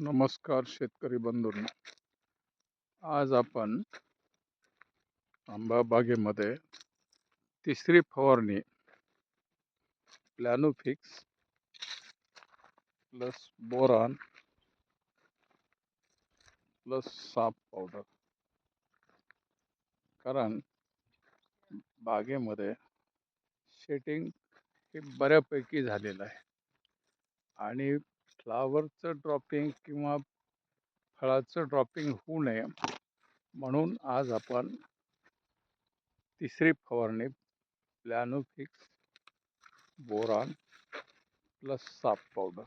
नमस्कार शेतकरी बंधूंना. आज आपण आंबा बागेमध्ये तिसरी फवारणी Planofix plus boron plus SAAF powder कारण बागेमध्ये शेटिंग हे बऱ्यापैकी झालेलं आहे. आणि फ्लावरचं ड्रॉपिंग किंवा फळाचं ड्रॉपिंग होऊ नये म्हणून आज आपण तिसरी फवारणी Planofix boron plus SAAF powder.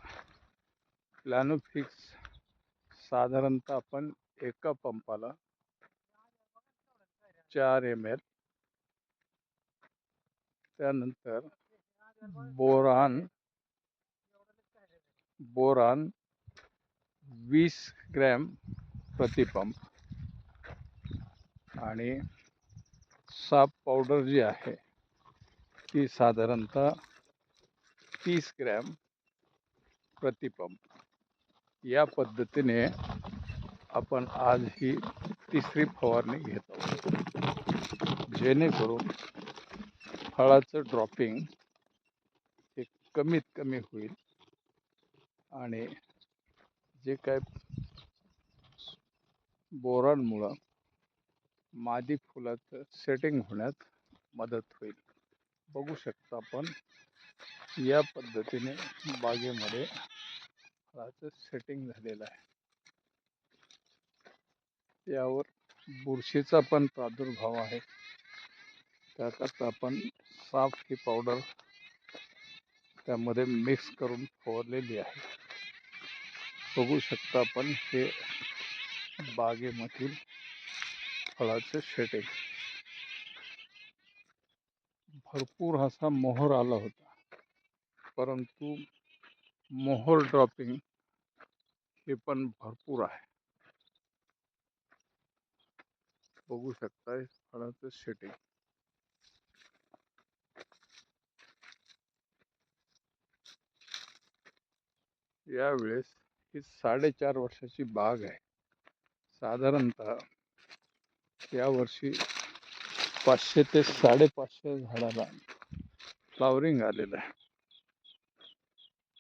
Planofix साधारणतः आपण एका पंपाला चार एम एल त्यानंतर बोरान बोरान वीस ग्रॅम प्रतिपंप. आणि साप पावडर जी आहे ती साधारणतः तीस ग्रॅम प्रतिपंप. या पद्धतीने आपण आज ही तिसरी फवारणी घेत आहोत. जेणेकरून फळाचं ड्रॉपिंग हे कमीत कमी होईल. आणि जे काय बोरांमुळं मादी फुलाचं सेटिंग होण्यात मदत होईल. बघू शकता आपण या पद्धतीने बागेमध्ये फळाचं सेटिंग झालेलं आहे. यावर बुरशीचा पण प्रादुर्भाव आहे. त्याकरता आपण साफ ही पावडर त्यामध्ये मिक्स करून फवारलेली आहे. बघू शकता आपण हे बागेमधील फळाचे शेटिंग भरपूर असा मोहर आला होता. परंतु मोहर ड्रॉपिंग हे पण भरपूर आहे. बघू शकता फळाचं शेटिंग यावेळेस ही साडेचार वर्षाची बाग आहे. साधारणतः यावर्षी पाचशे ते साडेपाचशे झाडाला फ्लावरिंग आलेलं आहे.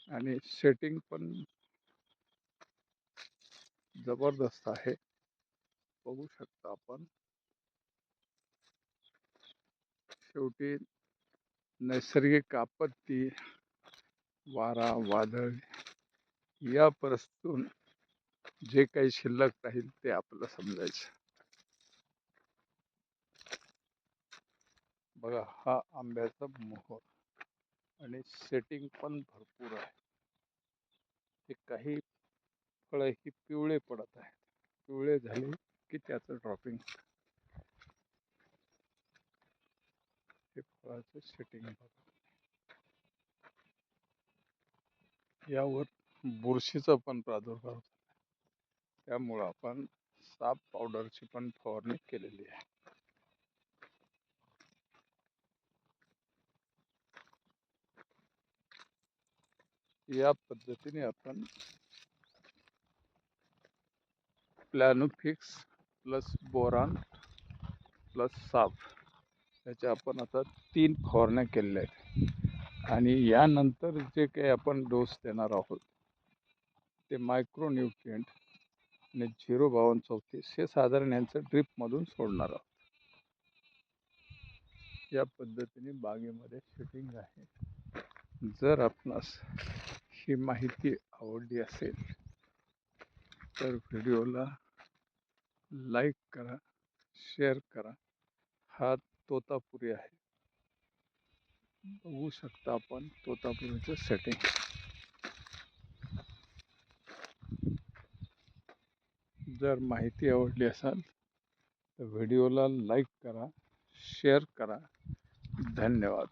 आणि सेटिंग पण जबरदस्त आहे. बघू शकता आपण. शेवटी नैसर्गिक आपत्ती वारा वादळ या परस्तून जे काही शिल्लक राहील ते आपलं समजायचं. बघा हा आंब्याचा मोहर आणि सेटिंग पण भरपूर आहे. ते काही फळं ही पिवळे पडत आहेत. पिवळे झाले की त्याचं ड्रॉपिंग हे फळाचं सेटिंग बघा. यावर बुरशीचा पण प्रादुर्भाव त्यामुळं आपण साप पावडरची पण फवारणी केलेली आहे. या पद्धतीने आपण प्लॅनोफिक्स प्लस बोरान प्लस साप याच्या आपण आता तीन फवारण्या केलेल्या आहेत. आणि यानंतर जे काही आपण डोस देणार आहोत ते मायक्रोन्युट्रियंट आणि झिरो बावन्न चौतीस हे साधारण यांचं ड्रिपमधून सोडणार आहोत. या पद्धतीने बागेमध्ये शूटिंग आहे. जर आपणास ही माहिती आवडली असेल तर व्हिडिओला लाईक करा शेअर करा. हा तोतापुरी आहे. बघू शकता आपण तोतापुरीचं सेटिंग जर माहिती आवडली असाल तर व्हिडिओला लाईक करा शेअर करा. धन्यवाद.